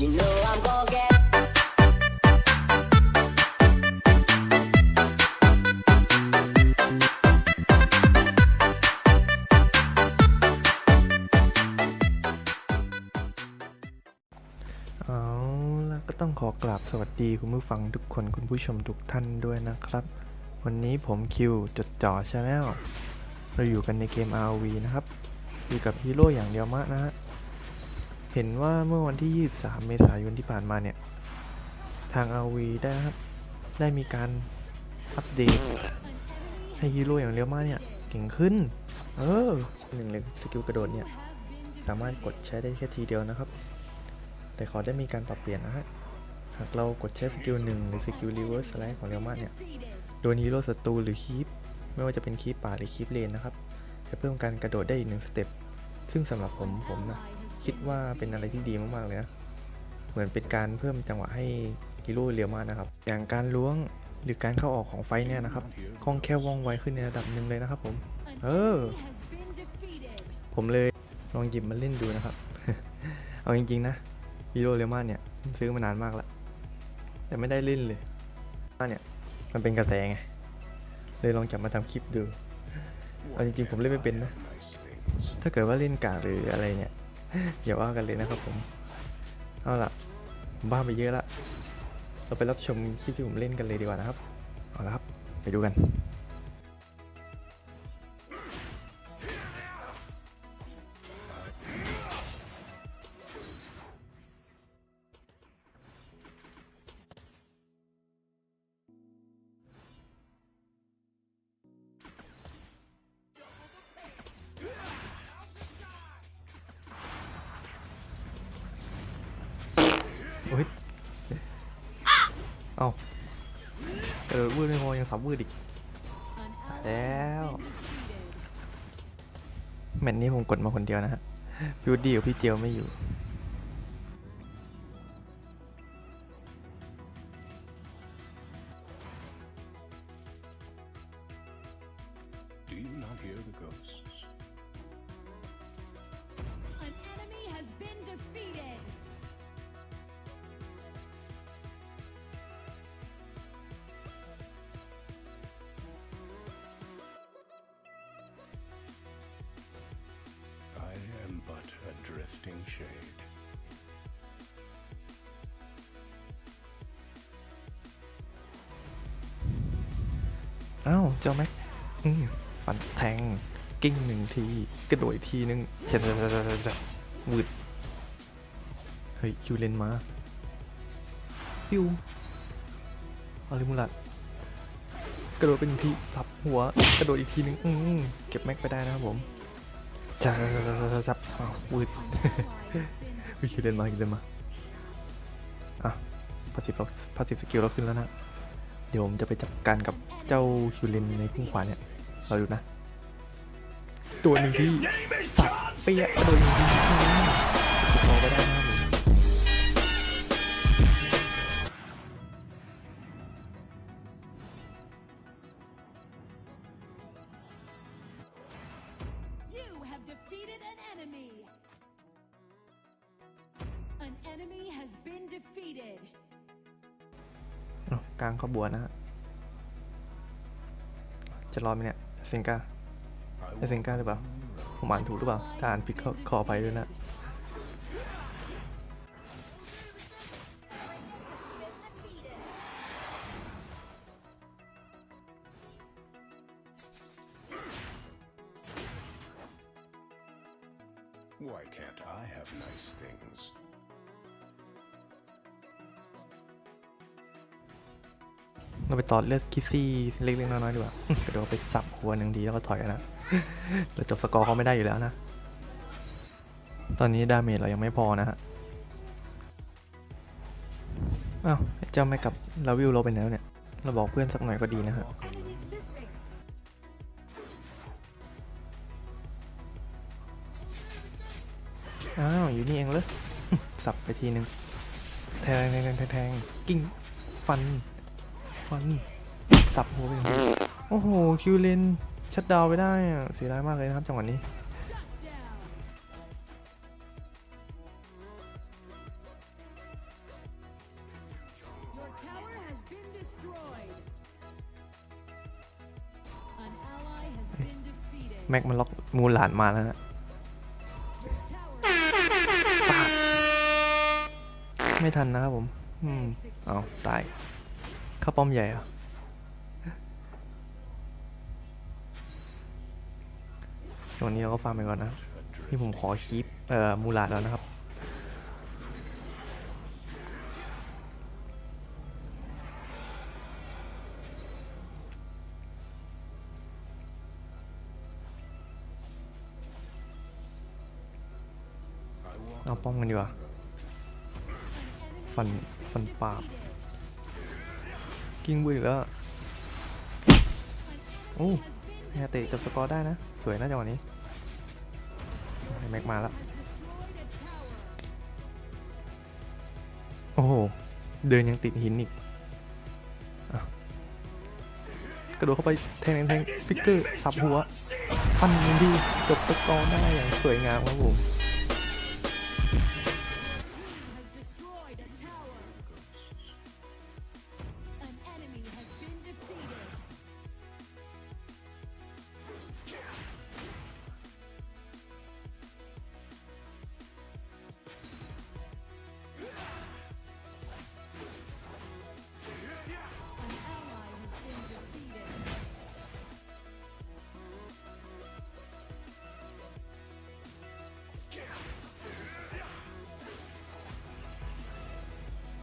You know I'm gonna get. เอาล่ะก็ต้องขอกราบสวัสดีคุณผู้ฟังทุกคนคุณผู้ชมทุกท่านด้วยนะครับ วันนี้ผมคิวจดจ่อชาแนลเราอยู่กันในเกม RV นะครับ อยู่กับฮีโร่อย่างเดียวมากนะฮะ เห็นว่าเมื่อวันที่ 23 เมษายนที่ผ่านมาเนี่ย ทาง RV ได้ครับ ได้มีการอัปเดต ให้ฮีโร่อย่างเดียวมากเนี่ย เก่งขึ้น เออหนึ่งเลยสกิลกระโดดเนี่ย สามารถกดใช้ได้แค่ทีเดียวนะครับ แต่ขอได้มีการปรับเปลี่ยนนะฮะ หากเรากดใช้สกิลหนึ่งหรือสกิลรีเวิร์สไลด์ของเรียวมาเนี่ย โดนฮีโร่ศัตรูหรือคีปไม่ว่าจะเป็นคีปป่าหรือคีปเลนนะครับ จะเพิ่มการกระโดดได้อีกหนึ่งสเต็ปซึ่งสำหรับผมผมนะ คิดว่าเป็นอะไรที่ดีมากๆเลยนะเหมือนเป็นการเพิ่มจังหวะให้ฮีโร่เรียวมานะครับ อย่างการล้วงหรือการเข้าออกของไฟเนี่ยนะครับคล่องแค่ว่องไวขึ้นในระดับหนึ่งเลยนะครับผม เออ ผมเลยลองหยิบมาเล่นดูนะครับ เอาจริงๆนะฮีโร่เรมาเนี่ยซื้อมานานมากแล้ว แต่ไม่ได้เล่นเลยว่าเนี่ยมันเป็นกระแสไง เลยลองจับมาทำคลิปดู เอาจริงๆผมเล่นไม่เป็นนะ ถ้าเกิดว่าเล่นกากหรืออะไรเนี่ย อย่าว่ากันเลยนะครับผม เอาล่ะบ้าไปเยอะละ เราไปรับชมคลิปที่ผมเล่นกันเลยดีกว่านะครับ เอาละครับ ไปดูกัน แล้วแมตช์นี้ผมกดมาคนเดียวนะฮะพิวดดี้กับพี่เจียวไม่อยู่ อ้าวเจ้าแม็กฟันแทงกิ้งหนึ่งทีกระโดดอีกทีนึงเฉดวืดเฮ้ยคิวเลนมาปิวอาริมุลัดกระโดดเป็นทีสับหัวกระโดดอีกทีนึงอืเก็บแม็กไปได้นะครับผมจจับอ้าววืดคิวเลนมาคิวเลนมาอะพาสซีฟพาสซีฟสกิลเราขึ้นแล้วนะ เดี๋ยวผมจะไปจัดการกับเจ้าคิวเลนในพุ่งขวาเนี่ยเราดูนะ ตัวหนึ่งที่สับเปียะตัวหนึ่งที่จะพอก็ได้ กลางขบวนนะฮะ จะรอไหมเนี่ยเซนกา I ไอเซนกาหรือเปล่า ผมอ่านถูกหรือเปล่า ถ้าอ่านผิดก็ขออภัยด้วยนะ Why can't I have nice things? เราไปต่อเลือดคิซี่เล็กๆน้อยๆดีกว่าเดี๋ยวไปสับหัวหนึ่งทีแล้วก็ถอยนะเราจบสกอร์เขาไม่ได้อยู่แล้วนะ ตอนนี้ดาเมจเรายังไม่พอนะฮะอ้าวเจ้าไม่กลับลาวิวเราไปแล้วเนี่ย เราบอกเพื่อนสักหน่อยก็ดีนะฮะอ้าวอยู่นี่เองเลยสับไปทีนึงแทงแทงแทงแทงกิ้งฟัน ฟัน สับหัวไปโอ้โห คิวเลนชัดดาวไปได้เสียดายมากเลยนะครับจังหวะนี้แม็กมันล็อกมูลหลานมาแล้วนะไม่ทันนะครับผม อืม เอาตาย เข้าป้อมใหญ่เหรอตรงนี้เราก็ฟาร์มไปก่อนนะนี่ผมขอคีปเอ่อมูลาดแล้วนะครับเอาป้อมกันดีกว่า ฟัน ฟันปาบ กิ้งบุยอีกแล้วอะโอ้แฮเตะจบสกอร์ได้นะ สวยนะจังหวะนี้ให้แม็กมาแล้ว โอ้โห เดินยังติดหินอีกอกระโดดเข้าไปแทงแทงฟิกเกอร์ สับหัว ฟันยิงดีจบสกอร์ได้อย่างสวยงามครับผม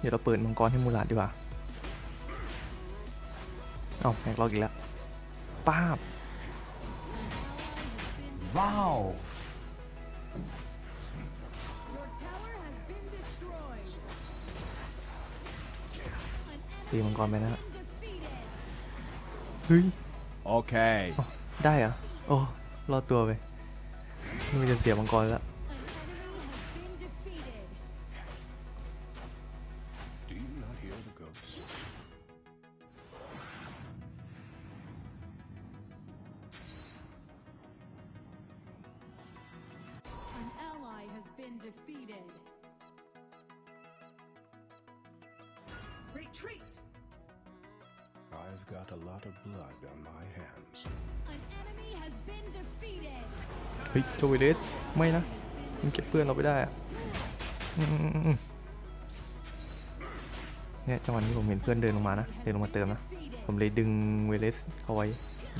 เดี๋ยวเราเปิดมังกรให้มูลาดดีกว่า เอาแม็กล็อกอีกแล้ว ป้าบ Wow! Your tower has been destroyed. An ตีมังกรไปนะฮะ enemy defeated. เฮ้ย Okay. ได้เหรอ โอ้ รอดตัวไปนี่มันจะเสียมังกรแล้ว ally has been defeated. Retreat! I've got a lot of blood on my hands. An enemy has been defeated. เฮ้ยโจวิเลสไม่นะมันเก็บเพื่อนเราไปได้อะอืมเนี่ยจังหวะนี้ผมเห็นเพื่อนเดินลงมานะ เดินลงมาเติมนะ Defeated. ผมเลยดึงเวเลสเขาไว้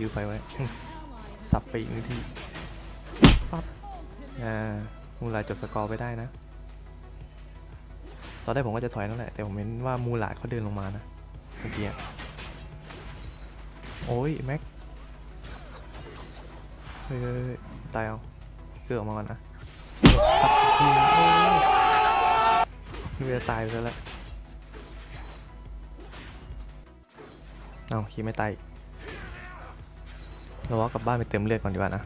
ยื้อไฟไว้อืม Ally has สับไปอีกหนึ่งทีปั๊บอ่า มูลาดจบสกอร์ไปได้นะ ตอนแรกผมก็จะถอยนั่นแหละ แต่ผมเห็นว่ามูลาดเขาเดินลงมานะเมื่อกี้อะโอ้ยแม็กเฮ้ยเฮ้ยตายเอา เกือบมาก่อนนะสับทีโอ้ยนี่จะตายไปแล้วแหละเอาคิดไม่ตายเราว่ากลับบ้านไปเติมเลือดก่อนดีกว่านะ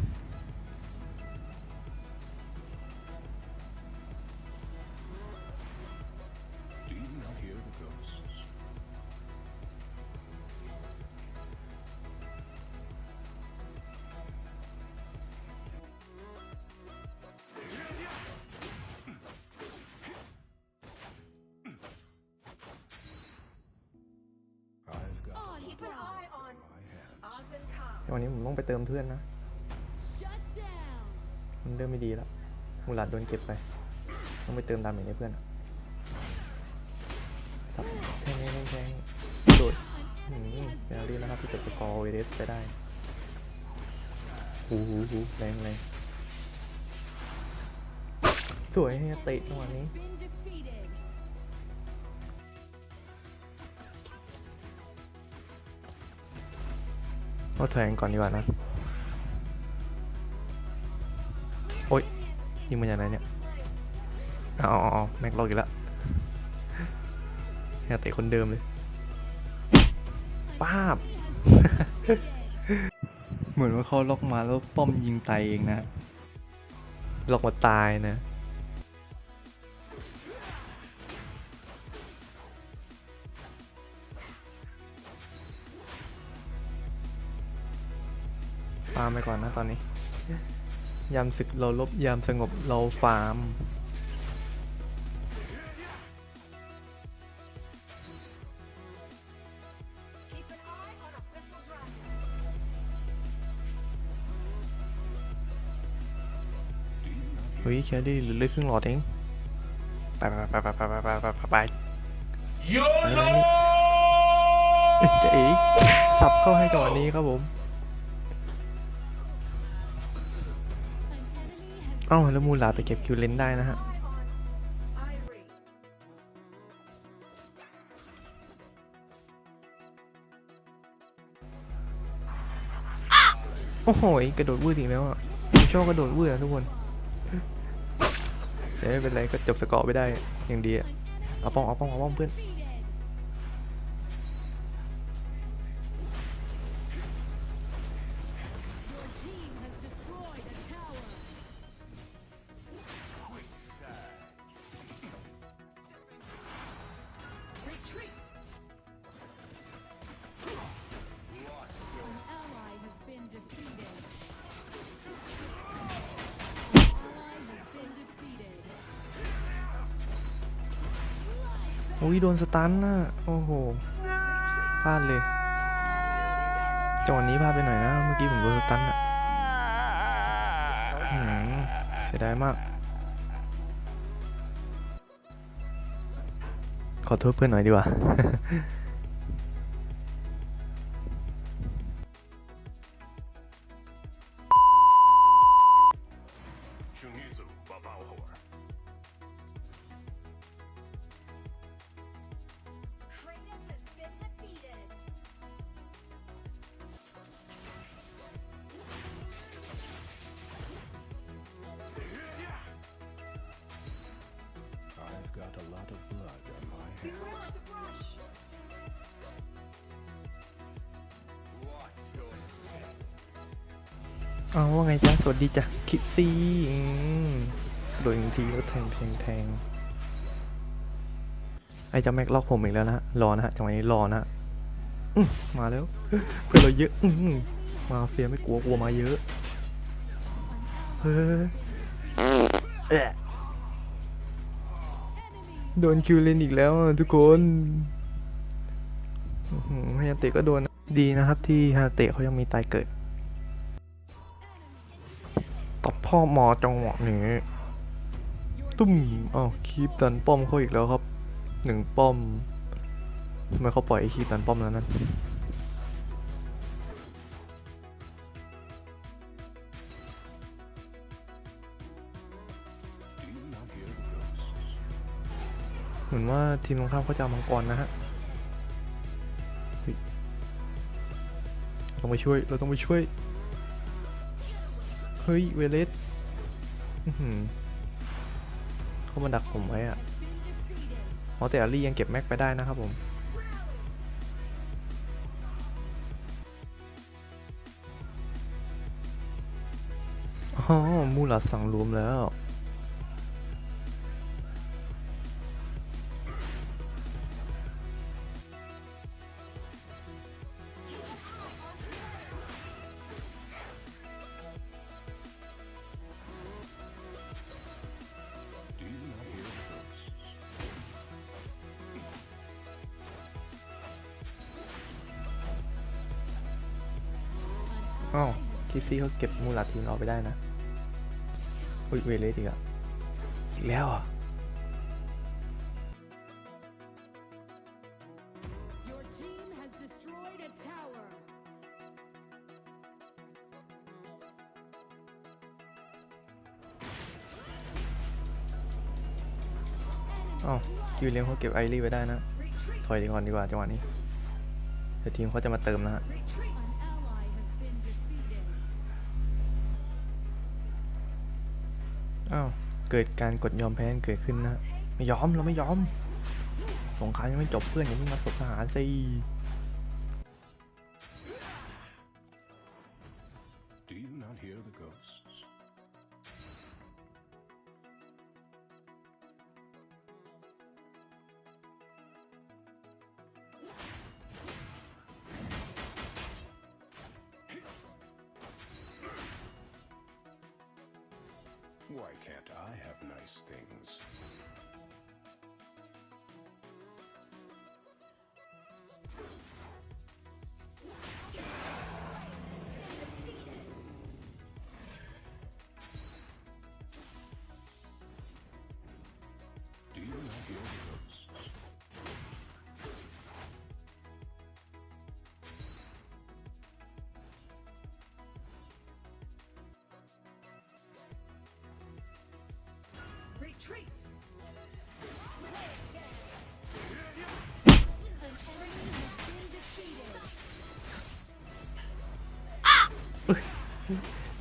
วันนี้ผมต้องไปเติมเพื่อนนะ มันเริ่มไม่ดีแล้ว มูลาดโดนเก็บไป ต้องไปเติมดาเมจให้เพื่อนสับแทงแทงแทงโดดอืมเป็นอารี been นะครับที่จบสกอร์เวเดสไปได้หูหูหูแรงแรงสวยให้เตะจังหวะนี้ เราถอยกันก่อนดีกว่านะ โอ๊ยยิงมาจากไหนเนี่ยเอาเอาเอาแม็กล็อกอีกแล้วแฮเตะคนเดิมเลย ป้าบ เหมือนว่าเขาล็อกมาแล้วป้อมยิงตายเองนะ ล็อกมาตายนะ ฟาร์มไปก่อนนะตอนนี้ ยามศึกเราลบยามสงบเราฟาร์มเฮ้ยแครี่หลือเลือดครึ่งหลอดเองไปไปไปไปไปไปไปไปไปไปอะไรนี่จะอีสับเข้าให้จังหวะนี้ครับผม เอ้าแล้วมูลาไปเก็บคิวเลนได้นะฮะโอ้โหยกระโดดวืดอีกแล้วอะผมชอบกระโดดวืดอะทุกคนแต่ไม่เป็นไรก็จบสกอร์ไปได้อย่างดีอะเอาป้องเอาป้องเอาป้องเพื่อน อุ้ยโดนสตันน่ะ โอ้โห พลาดเลยจังหวะนี้พลาดไปหน่อยนะ เมื่อกี้ผมโดนสตันอะเสียดายมาก ขอโทษเพื่อนหน่อยดีกว่า เอาว่าไงจ๊ะสวัสดีจ้ะคิดซี่โดยอีกทีก็แทงแทงแทงไอ้เจ้าแม็กล็อกผมอีกแล้วนะรอนะฮะจังหวะนี้รอนะอืมาแล้วเพื่อนเราเยอะอืมาเฟียไม่กลัวกลัวมาเยอะเฮ้ยโดนคิวเลนอีกแล้วทุกคนอื้อหือฮายาเตะก็โดนดีนะครับที่ฮายาเตะเขายังมีตายเกิด อหมอจังหวะนี้ตุ้มอ้าวคีบตันป้อมเขาอีกแล้วครับหนึ่งป้อมทำไมเขาปล่อยไอ้คีบตันป้อมแล้วนั่นเหมือนว่าทีมตรงข้ามเขาจะเอามังกรนะฮะเราต้องไปช่วย เราต้องไปช่วย เฮ้ย เวเลสเขามาดักผมไว้อะ has been defeated. อ๋อแต่อารี่ยังเก็บแม็กไปได้นะครับผมอ๋อมูลาสั่งรวมแล้ว อ้าวคิซี่เขาเก็บมูลาทีมเราไปได้นะ อุ้ยเวเลสอีกอะอีกแล้วเหรอะ Your team has destroyed a tower. อ้าวคิวเลียงเขาเก็บไอรี่ไว้ได้นะ ถอยดีก่อนดีกว่าจังหวะนี้เดี๋ยวทีมเขาจะมาเติมนะฮะ อ้าวเกิดการกดยอมแพ้เกิดขึ้นนะ ไม่ยอมเราไม่ยอมสงครามยังไม่จบเพื่อนอย่าเพิ่งมาสบทหารสิ 'Why can't I have nice things?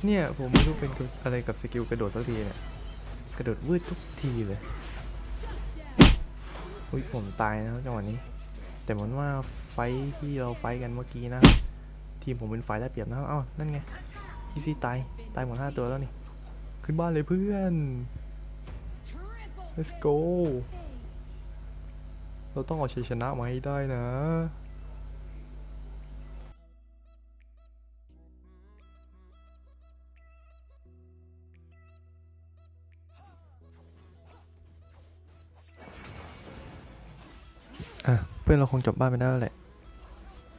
เนี่ยผมไม่รู้เป็นอะไรกับสกิลกระโดดสักทีเนี่ย กระโดดวืดทุกทีเลย อุ้ยผมตายนะจังหวะนี้ แต่เหมือนว่าไฟที่เราไฟกันเมื่อกี้นะ ทีมผมเป็นฝ่ายได้เปรียบนะครับอ้านั่นไงอีซี่ตาย ตายหมดห้าตัวแล้วนี่ ขึ้นบ้านเลยเพื่อน let's go เราต้องเอาชัยชนะมาให้ได้นะ อะเพื่อนเราคงจบบ้านไปได้แล้วแหละ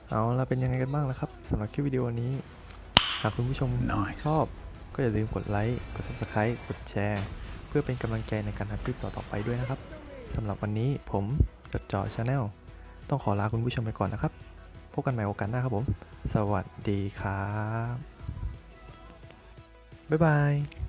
เอาละเป็นยังไงกันบ้างล่ะครับสำหรับคลิปวิดีโอนี้ หากคุณผู้ชม Nice. ชอบ ก็อย่าลืมกดไลค์ กด subscribe กดแชร์ เพื่อเป็นกำลังใจในการทำคลิปต่อๆไปด้วยนะครับสำหรับวันนี้ผมจดจ่อชาแนลต้องขอลาคุณผู้ชมไปก่อนนะครับ พบกันใหม่โอกาสหน้าครับผม สวัสดีครับ บ๊ายบาย